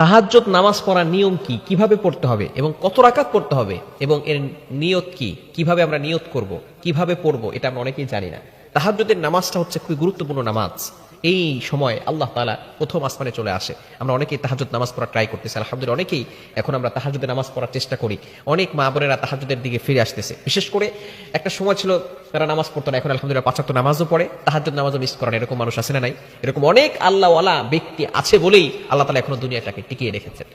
তাহাজ্জত নামাজ পড়ার নিয়ম কি? কীভাবে পড়তে হবে? এবং কত রাকাত পড়তে হবে? এবং এর নিয়ত কি? কীভাবে আমরা নিয়ত করব? কীভাবে পড়ব? এটা আমরা অনেকেই জানি না। তাহাজতের নামাজটা হচ্ছে খুবই গুরুত্বপূর্ণ নামাজ। এই সময় আল্লাহ তালা প্রথম আসমানে চলে আসে। আমরা অনেকেই তাহাজুদ নামাজ পড়া ট্রাই করতেছি, আলহামদুলিল্লাহ অনেকেই এখন আমরা তাহাজুদের নামাজ পড়ার চেষ্টা করি। অনেক মা বোনেরা তাহাজুদের দিকে ফিরে আসতেছে। বিশেষ করে একটা সময় ছিল তারা নামাজ পড়তো না, এখন আলহামদুলিল্লাহ পাঁচাত্তর নামাজও পড়ে তাহাজুদ নামাজও মিস করেন এরকম মানুষ আছে না নাই? এরকম অনেক আল্লাহওয়ালা ব্যক্তি আছে বলেই আল্লাহ তালা এখনও দুনিয়াটাকে টিকিয়ে রেখেছেন।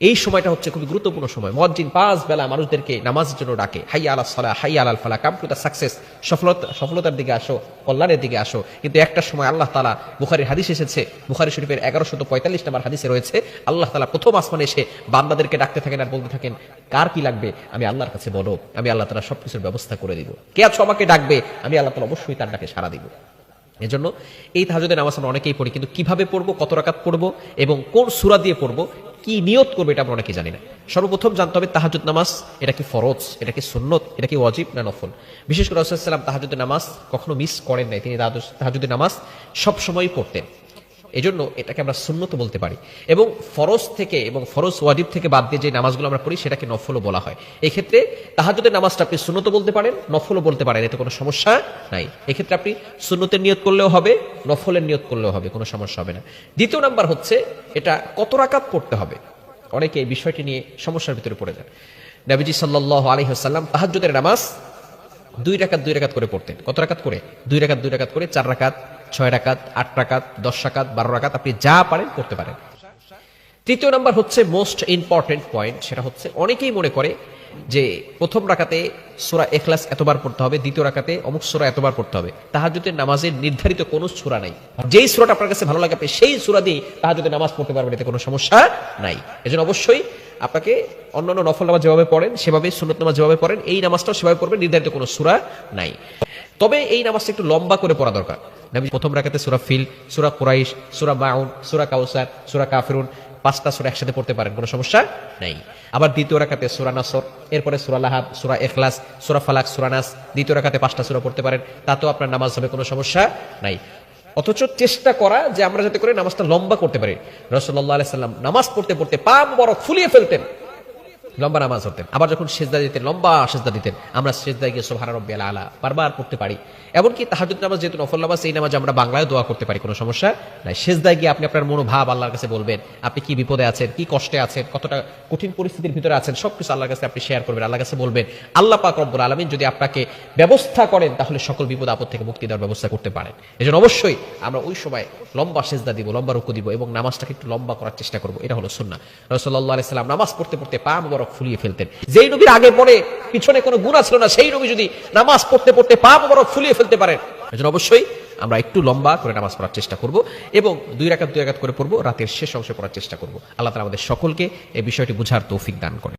এই সময়টা হচ্ছে খুবই গুরুত্বপূর্ণ সময়। মসজিদ পাঁচ বেলা মানুষদেরকে নামাজের জন্য ডাকে, হাই আলা সালা হাই আলাল ফালা কাম টু দ্য সাকসেস সফলতা, সফলতার দিকে আসো, কল্যাণের দিকে আসো। কিন্তু একটা সময় আল্লাহ তালা বুখারির হাদিস এসেছে, বুখারি শরীফের এগারোশত পঁয়তাল্লিশ নম্বর হাদিসে রয়েছে, আল্লাহ তালা প্রথম আসমানে এসে বান্দাদেরকে ডাকতে থাকেন আর বলতে থাকেন, কার কি লাগবে? আমি আল্লাহর কাছে বলো, আমি আল্লাহ তালা সবকিছুর ব্যবস্থা করে দিব। কে আছো আমাকে ডাকবে? আমি আল্লাহ তালা অবশ্যই তার ডাকে সারা দিব। এজন্য এই তাহাজুদের নামাজ আমরা অনেকেই পড়ি, কিন্তু কীভাবে পড়ব, কত রাকাত পড়ব এবং কোন সুরা দিয়ে পড়ব কি নিয়ত করবে এটা আমরা অনেকে জানি না। সর্বপ্রথম জানতে হবে তাহাজুদ নামাজ, এটা কি ফরজ, এটা কি সুন্নত, এটা কি ওয়াজিব না নফল? বিশেষ করে রসুলাম তাহাজুদ্দিন নামাজ কখনো মিস করেন নাই। তিনি তাহাজুদ্দিন নামাজ সবসময় পড়তেন। এজন্য এটাকে আমরা সুন্নত বলতে পারি। এবং ফরজ থেকে এবং ফরজ ওয়াজিব থেকে বাদ দিয়ে যে নামাজগুলো আমরা পড়ি, সেটাকে নফলও বলা হয়। এক্ষেত্রে ক্ষেত্রে তাহাজুদের নামাজটা আপনি সুন্নত বলতে পারেন, নফলও বলতে পারেন, এতে কোনো সমস্যা নাই। এক্ষেত্রে আপনি সুন্নতের নিয়ত করলেও হবে, নফলের নিয়ত করলেও হবে, কোনো সমস্যা হবে না। দ্বিতীয় নাম্বার হচ্ছে, এটা কত রাকাত পড়তে হবে? অনেকে এই বিষয়টি নিয়ে সমস্যার ভিতরে পড়ে যান। নবীজি সাল্লাহ আলহিহাল্লাম তাহাজুদের নামাজ দুই রাকাত দুই রাকাত করে পড়তেন। কত রাকাত করে? দুই রাকাত দুই রাকাত করে, চার রাকাত ছয় রাকাত, আট রাকাত, দশ রাকাত, বারো রাকাত, আপনি যা পারেন করতে পারেন। তৃতীয় নাম্বার হচ্ছে মোস্ট ইম্পর্টেন্ট পয়েন্ট সেটা হচ্ছে অনেকেই মনে করে যে প্রথম রাকাতে সুরা এখলাস এতবার পড়তে হবে, দ্বিতীয় রাকাতে অমুক সুরা এতবার পড়তে হবে। তাহাজুদের নামাজের নির্ধারিত কোনো সুরা নাই। যেই সুরাটা আপনার কাছে ভালো লাগে সেই সুরা দিয়ে তাহাজুদের নামাজ পড়তে পারবেন, এতে কোনো সমস্যা নাই। এজন্য অবশ্যই আপনাকে অন্যান্য নফল নামাজ যেভাবে পড়েন, সেভাবে সুন্নত নামাজ যেভাবে পড়েন, এই নামাজটাও সেভাবে পড়বেন, নির্ধারিত কোনো সুরা নাই। তবে এই নামাজটা একটু লম্বা করে পড়া দরকার। নবী প্রথম রাখাতে সুরা ফিল, সুরা কুরাইশ, সুরা মাউন সুরা কাউসার, সুরা কাফিরুন পাঁচটা সুরা একসাথে পড়তে পারেন, কোনো সমস্যা নাই। আবার দ্বিতীয় রাখাতে সুরা নাসর, এরপরে সুরা লাহাব, সুরা এখলাস, সুরা ফালাক, সুরা নাস, দ্বিতীয় রাখাতে পাঁচটা সুরা পড়তে পারেন, তাতেও আপনার নামাজ হবে, কোনো সমস্যা নাই। অথচ চেষ্টা করা যে আমরা যাতে করে নামাজটা লম্বা করতে পারি। রসল্লাহ সাল্লাম নামাজ পড়তে পড়তে পা বড় ফুলিয়ে ফেলতেন। লম্বা নামাজ হতেন আবার যখন সেজদা দিতেন, লম্বা সেজদা দিতেন, আমরা সেজদায় গিয়ে সোহারা রব্বি আলা বারবার পড়তে পারি। এমনকি তাহাজুদ নামাজ যেহেতু নফল নামাজ, এই নামাজ আমরা বাংলায় দোয়া করতে পারি, কোনো সমস্যা নাই। সেজদায় গিয়ে আপনি আপনার মনোভাব আল্লাহর কাছে বলবেন, আপনি কি বিপদে আছেন, কি কষ্টে আছেন, কতটা কঠিন পরিস্থিতির ভিতরে আছেন, সবকিছু আল্লাহর কাছে আপনি শেয়ার করবেন, আল্লাহর কাছে বলবেন, আল্লাহ পাক রব্বুল আলমিন যদি আপনাকে ব্যবস্থা করেন, তাহলে সকল বিপদ আপদ থেকে মুক্তি দেওয়ার ব্যবস্থা করতে পারেন। এজন্য অবশ্যই আমরা ওই সময় লম্বা সেজদা দিব, লম্বা রুকু দিব এবং নামাজটাকে একটু লম্বা করার চেষ্টা করব। এটা হলো সুন্না রসল্লাহ আলাইসাল্লাম নামাজ পড়তে পড়তে পা মোবারক ফুলিয়ে ফেলতেন। যেই নবীর আগে পরে পিছনে কোনো গুণা ছিল না, সেই নবী যদি নামাজ পড়তে পড়তে পা মোবারক ফুলিয়ে ফেলতে পারেন, এজন্য অবশ্যই আমরা একটু লম্বা করে নামাজ পড়ার চেষ্টা করব এবং দুই রাকাত দুই রাকাত করে পড়ব, রাতের শেষ অংশে পড়ার চেষ্টা করব। আল্লাহ তালা আমাদের সকলকে এই বিষয়টি বুঝার তৌফিক দান করে